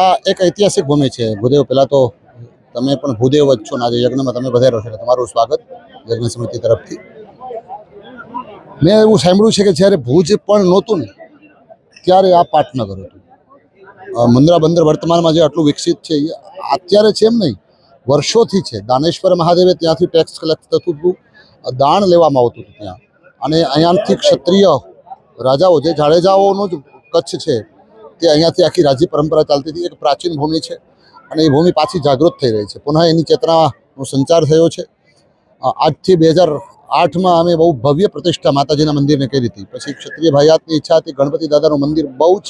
આ એક ઐતિહાસિક ભૂમિ છે. ભૂદેવ પહેલાં તો તમે પણ ભૂદેવ જ છો ને આજે યજ્ઞમાં તમે વધારો છો. તમારું સ્વાગત યજ્ઞ સમિતિ તરફથી. મેં એવું સાંભળ્યું છે કે જ્યારે ભુજ પણ નહોતું ને, ત્યારે આ પાટનગર હતું. મુન્દ્રા બંદર વર્તમાનમાં જે આટલું વિકસિત છે, એ અત્યારે છે એમ નહીં, વર્ષોથી છે. દાનેશ્વર મહાદેવે ત્યાંથી ટેક્સ કલેક્ટ થતું હતું. દાણ લેવામાં આવતું હતું ત્યાં. અને અહીંયાથી ક્ષત્રિય રાજાઓ, જે જાડેજાઓનું જ કચ્છ છે તે અહીંયાથી આખી રાજ્ય પરંપરા ચાલતી હતી, એક પ્રાચીન ભૂમિ છે અને એ ભૂમિ પાછી જાગૃત થઈ રહી છે. પુનઃ એની ચેતનાનો સંચાર થયો છે. આજથી બે હજાર આઠમાં અમે બહુ ભવ્ય પ્રતિષ્ઠા માતાજીના મંદિરને કરી હતી. પછી ક્ષત્રિય ભાઈયાતની ઈચ્છા હતી, ગણપતિ દાદાનું મંદિર બહુ જ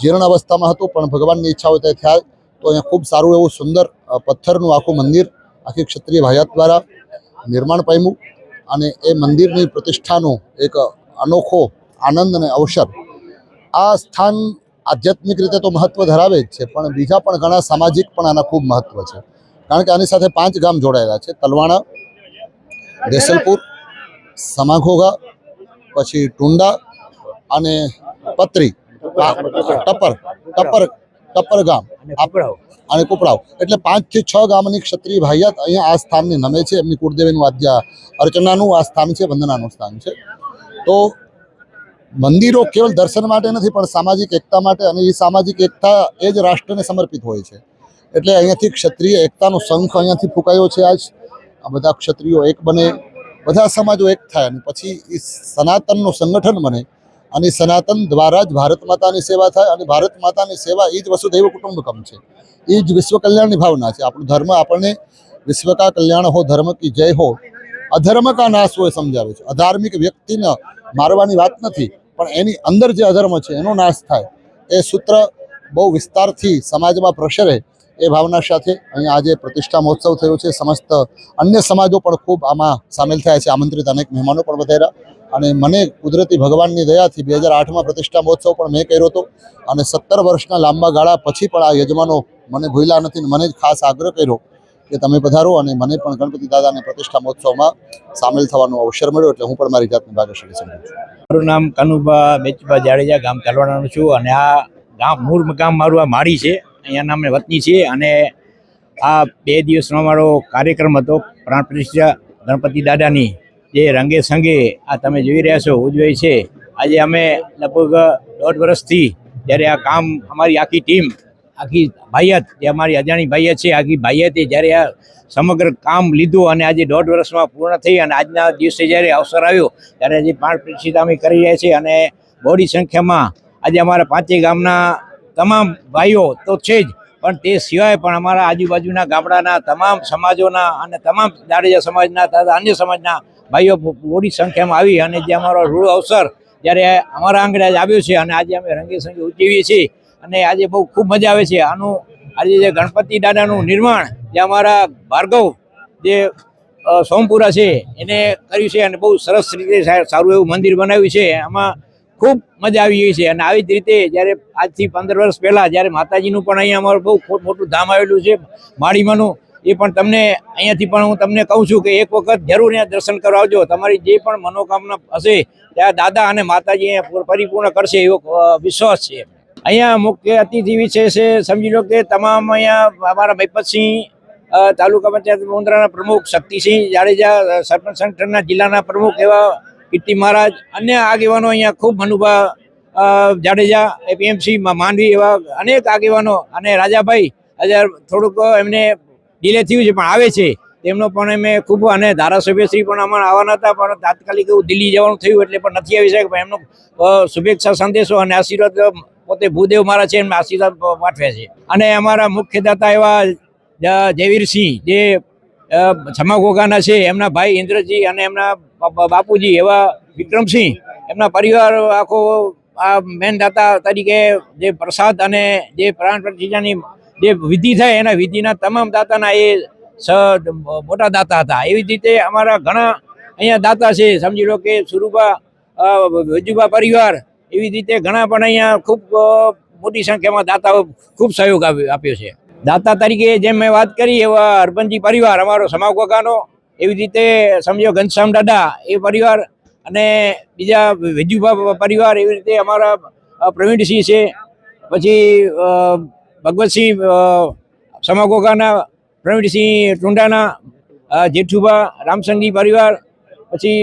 જીર્ણ અવસ્થામાં હતું, પણ ભગવાનની ઈચ્છા હોય તે થાય. તો અહીંયા ખૂબ સારું એવું સુંદર પથ્થરનું આખું મંદિર આખી ક્ષત્રિય ભાઈયાત દ્વારા નિર્માણ પામ્યું. અને એ મંદિરની પ્રતિષ્ઠાનો એક અનોખો આનંદ અને અવસર આ સ્થાન આધ્યાત્મિક રીતે તો મહત્વ ધરાવે જ છે પણ બીજા પણ ઘણા સામાજિક પણ આના ખૂબ મહત્વ છે. કારણ કે આની સાથે પાંચ ગામ જોડાયેલા છે તલવાણા દેસલપુર સમાઘોગા પછી ટુંડા અને પત્રી. ટપર ટપર ટપર ગામ. અને કુપડાવ એટલે પાંચથી છ ગામની ક્ષત્રિય ભાઈયાત અહીંયા આ સ્થાનને નમે છે. એમની કુળદેવીનું આદ્ય અર્ચનાનું આ સ્થાન છે વંદનાનું સ્થાન છે. તો મંદિરો કેવલ દર્શન માટે નથી, પણ સામાજિક એકતા માટે અને એ સામાજિક એકતા એ જ રાષ્ટ્રને સમર્પિત હોય છે. એટલે અહીંયાથી ક્ષત્રિય એકતાનો શંખ અહીંયાથી ફૂંકાયો છે આજ. આ બધા ક્ષત્રિયો એક બને, બધા સમાજો એક થાય અને પછી એ સનાતનનું સંગઠન બને અને સનાતન દ્વારા જ ભારત માતાની સેવા થાય અને ભારત માતાની સેવા એ જ વસુધૈવ કુટુંબકમ છે. એ જ વિશ્વ કલ્યાણની ભાવના છે. આપણો ધર્મ આપણને વિશ્વ કા કલ્યાણ હો, ધર્મ કી જય હો, અધર્મ કા નાશ હોય સમજાવે છે. અધાર્મિક વ્યક્તિને મારવાની વાત નથી. પણ એની અંદર જે અધર્મ છે એનો નાશ થાય. એ સૂત્ર બહુ વિસ્તારથી સમાજમાં પ્રસરે એ ભાવના સાથે અહીંયા આજે પ્રતિષ્ઠા મહોત્સવ થયો છે. સમસ્ત અન્ય સમાજો પણ ખૂબ આમાં સામેલ થયા છે. આમંત્રિત અનેક મહેમાનો પણ વધેરા અને મને કુદરતી ભગવાનની દયાથી બે હજાર આઠમાં પ્રતિષ્ઠા મહોત્સવ પણ મેં કર્યો હતો. અને સત્તર વર્ષના લાંબા ગાળા પછી પણ આ યજમાનો મને ભૂલ્યા નથી મને જ ખાસ આગ્રહ કર્યો. કે તમે પધારો અને મને પણ ગણપતિ દાદાને પ્રતિષ્ઠા મહોત્સવમાં સામેલ થવાનો અવસર મળ્યો એટલે હું પણ મારી જાતને ભાગ્યશાળી સમજું છું. મારું નામ કાનુભા બેચબા જાડેજા ગામ તલવાડાનું છું અને આ ગામ મૂળ ગામ મારું આ માળી છે. અહીંયાના અમે વતની છીએ અને આ બે દિવસનો અમારો કાર્યક્રમ હતો પ્રાણ પ્રતિષ્ઠા ગણપતિ દાદાની. જે રંગે સંગે આ તમે જોઈ રહ્યા છો ઉજવાય છે. આજે અમે લગભગ દોઢ વર્ષથી જ્યારે આ કામ અમારી આખી ટીમ આખી ભાઈયત જે અમારી અજાણી ભાઈયત છે, આખી ભાઈયતે જ્યારે આ સમગ્ર કામ લીધું અને આજે દોઢ વર્ષમાં પૂર્ણ થઈ અને આજના દિવસે જ્યારે અવસર આવ્યો, ત્યારે આજે પાંચ પ્રતિષ્ઠા અમે કરી રહ્યા છીએ અને બહોળી સંખ્યામાં આજે અમારા પાંચેય ગામના તમામ ભાઈઓ તો છે જ, પણ તે સિવાય પણ અમારા આજુબાજુના ગામડાના તમામ સમાજોના અને તમામ જાડેજા સમાજના તથા અન્ય સમાજના ભાઈઓ મોટી સંખ્યામાં આવી અને જે અમારો રૂડ અવસર જ્યારે અમારા આંગણે આવ્યો છે અને આજે અમે રંગે સંગે ઉજવીએ છીએ અને આજે બહુ ખૂબ મજા આવે છે. આનું આજે જે ગણપતિ દાદાનું નિર્માણ જે અમારા ભાર્ગવ જે સોમપુરા છે, એને કર્યું છે અને બહુ સરસ રીતે સારું એવું મંદિર બનાવ્યું છે. આમાં ખૂબ મજા આવી ગઈ છે. અને આવી જ રીતે જ્યારે આજથી પંદર વર્ષ પહેલાં જ્યારે માતાજીનું પણ અહીંયા અમારું બહુ મોટું ધામ આવેલું છે, માળીમાનું, એ પણ તમને, અહીંયાથી પણ હું તમને કહું છું કે એક વખત જરૂર અહીંયા દર્શન કરવા આવજો. તમારી જે પણ મનોકામના હશે, ત્યાં દાદા અને માતાજી અહીંયા પૂર- પરિપૂર્ણ કરશે એવો વિશ્વાસ છે. અહીંયા મુખ્ય અતિથિ વિશે છે સમજી લો કે તમામ અહીંયા અમારા ભાઈપતસિંહ તાલુકા પંચાયત મુન્દ્રાના પ્રમુખ, શક્તિસિંહ જાડેજા સરપંચ સંગઠનના જિલ્લાના પ્રમુખ એવા કીર્તિ મહારાજ, અન્ય આગેવાનો અહીંયા ખૂબ મનુભા જાડેજા, એપીએમસી માંડવી એવા અનેક આગેવાનો અને રાજાભાઈ હજાર થોડુંક એમને ડિલે થયું છે, પણ આવે છે. તેમનો પણ અમે ખૂબ, અને ધારાસભ્યશ્રી પણ અમારા આવવાના હતા, પણ તાત્કાલિક એવું દિલ્હી જવાનું થયું એટલે પણ નથી આવી શકે પણ એમનો શુભેચ્છા સંદેશો અને આશીર્વાદ પોતે ભૂદેવ મારા છે, એમને આશીર્વાદ પાઠવ્યા છે. અને અમારા મુખ્ય દાતા એવા જયવીરસિંહ જે ગોગાના છે, એમના ભાઈ ઇન્દ્રજી અને એમના બાપુજી એવા વિક્રમસિંહ એમના પરિવાર આખો, આ મેન દાતા તરીકે જે પ્રસાદ અને જે પ્રાણ પ્રતિષ્ઠાની જે વિધિ થાય, એના વિધિના તમામ દાતાના એ મોટા દાતા હતા. એવી જ રીતે અમારા ઘણા અહીંયા દાતા છે, સમજી લો કે સુરુબા વિજુભા પરિવાર એવી રીતે ઘણા પણ અહીંયા ખૂબ મોટી સંખ્યામાં દાતાઓ ખૂબ સહયોગ આપ્યો છે. દાતા તરીકે જેમ મેં વાત કરી, એવા હરબનજી પરિવાર, અમારો સમાવ કાકાનો એવી રીતે સમજો ઘનશ્યામ દાદા એ પરિવાર અને બીજા વિજુભા પરિવાર એવી રીતે અમારા પ્રવીણસિંહ છે, પછી ભગવતસિંહ સમા સમાગોગાના પ્રવીણસિંહ ટુંડાના જેઠુભા, રામસંગી પરિવાર, પછી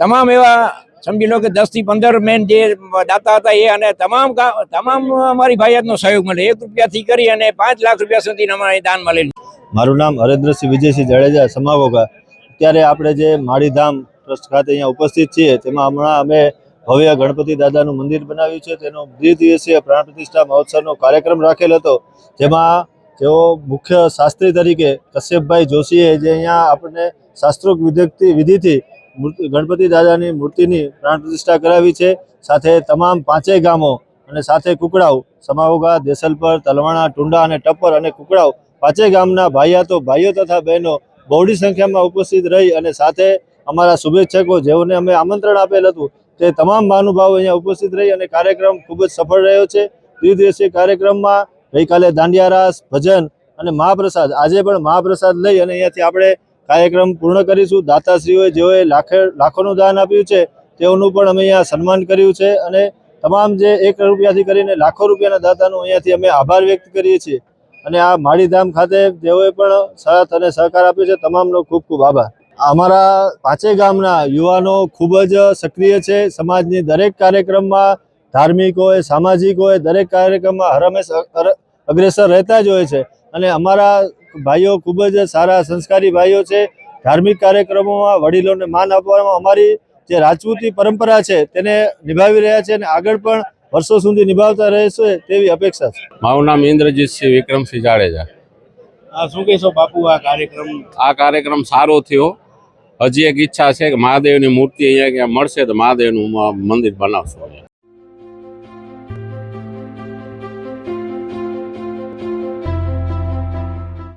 તમામ એવા સમજી લો કે દસથી પંદર મેન જે દાતા હતા એ અને તમામ તમામ અમારી ભાઈયાતનો સહયોગ મળે. એક રૂપિયાથી કરી અને પાંચ લાખ રૂપિયા સુધી અમારે દાન મળેલું. મારું નામ હરેન્દ્રસિંહ વિજયસિંહ જાડેજા, સમાવોગા. અત્યારે આપણે જે માળીધામ ટ્રસ્ટ ખાતે અહીંયા ઉપસ્થિત છીએ, તેમાં હમણાં અમે ભવ્ય ગણપતિ દાદાનું મંદિર બનાવ્યું છે. તેનો દ્વિદિવસીય પ્રાણ પ્રતિષ્ઠા મહોત્સવનો કાર્યક્રમ રાખેલ હતો, જેમાં જેઓ મુખ્ય શાસ્ત્રી તરીકે કશ્યપભાઈ જોશીએ જે અહીંયા આપણને શાસ્ત્રોક વિધિથી વિધિથી ગણપતિ દાદાની મૂર્તિની પ્રાણ પ્રતિષ્ઠા કરાવી છે. સાથે તમામ પાંચેય ગામો અને સાથે કુકડાવ, સમાવોગા, દેસલપર, તલવાણા, ટુંડા અને ટપ્પર અને કુકડાવ પાંચેય ગામના ભાઈયાતો ભાઈઓ તથા બહેનો બહોળી સંખ્યામાં ઉપસ્થિત રહી અને સાથે અમારા શુભેચ્છકો જેઓને અમે આમંત્રણ આપેલ હતું તે તમામ મહાનુભાવો અહીંયા ઉપસ્થિત રહી અને કાર્યક્રમ ખૂબ જ સફળ રહ્યો છે. દ્વિદિવસીય કાર્યક્રમમાં ગઈકાલે દાંડિયા રાસ, ભજન અને મહાપ્રસાદ આજે પણ મહાપ્રસાદ લઈ અને અહીંયાથી આપણે કાર્યક્રમ પૂર્ણ કરીશું. દાતાશ્રીઓએ જેઓએ લાખે લાખોનું દાન આપ્યું છે, તેઓનું પણ અમે અહીંયા સન્માન કર્યું છે અને તમામ જે એક રૂપિયાથી કરીને લાખો રૂપિયાના દાતાનું અહીંયાથી અમે આભાર વ્યક્ત કરીએ છીએ. અને આ માળીધામ ખાતે જેઓએ પણ સાથ અને સહકાર આપ્યો છે. તમામનો ખૂબ ખૂબ આભાર. અમારા પાંચેય ગામના યુવાનો ખૂબ જ સક્રિય છે. સમાજની દરેક કાર્યક્રમમાં ધાર્મિક હોય સામાજિક હોય દરેક કાર્યક્રમમાં હરમેશ અગ્રેસર રહેતા જ હોય છે. અને અમારા ભાઈઓ ખૂબ જ સારા સંસ્કારી ભાઈઓ છે. ધાર્મિક કાર્યક્રમોમાં વડીલોને માન આપવામાં અમારી જે રાજપૂતી પરંપરા છે તેને નિભાવી રહ્યા છે અને આગળ પણ વર્ષો સુધી નિભાવતા રહેશે તેવી અપેક્ષા છે. મારું નામ ઇન્દ્રજીતસિંહ વિક્રમસિંહ જાડેજા. આ શું કહેશો બાપુ આ કાર્યક્રમ? આ કાર્યક્રમ સારો થયો. હજી એક ઈચ્છા છે કે મહાદેવની મૂર્તિ અહીંયા ક્યાં મળશે તો મહાદેવનું મંદિર બનાવશું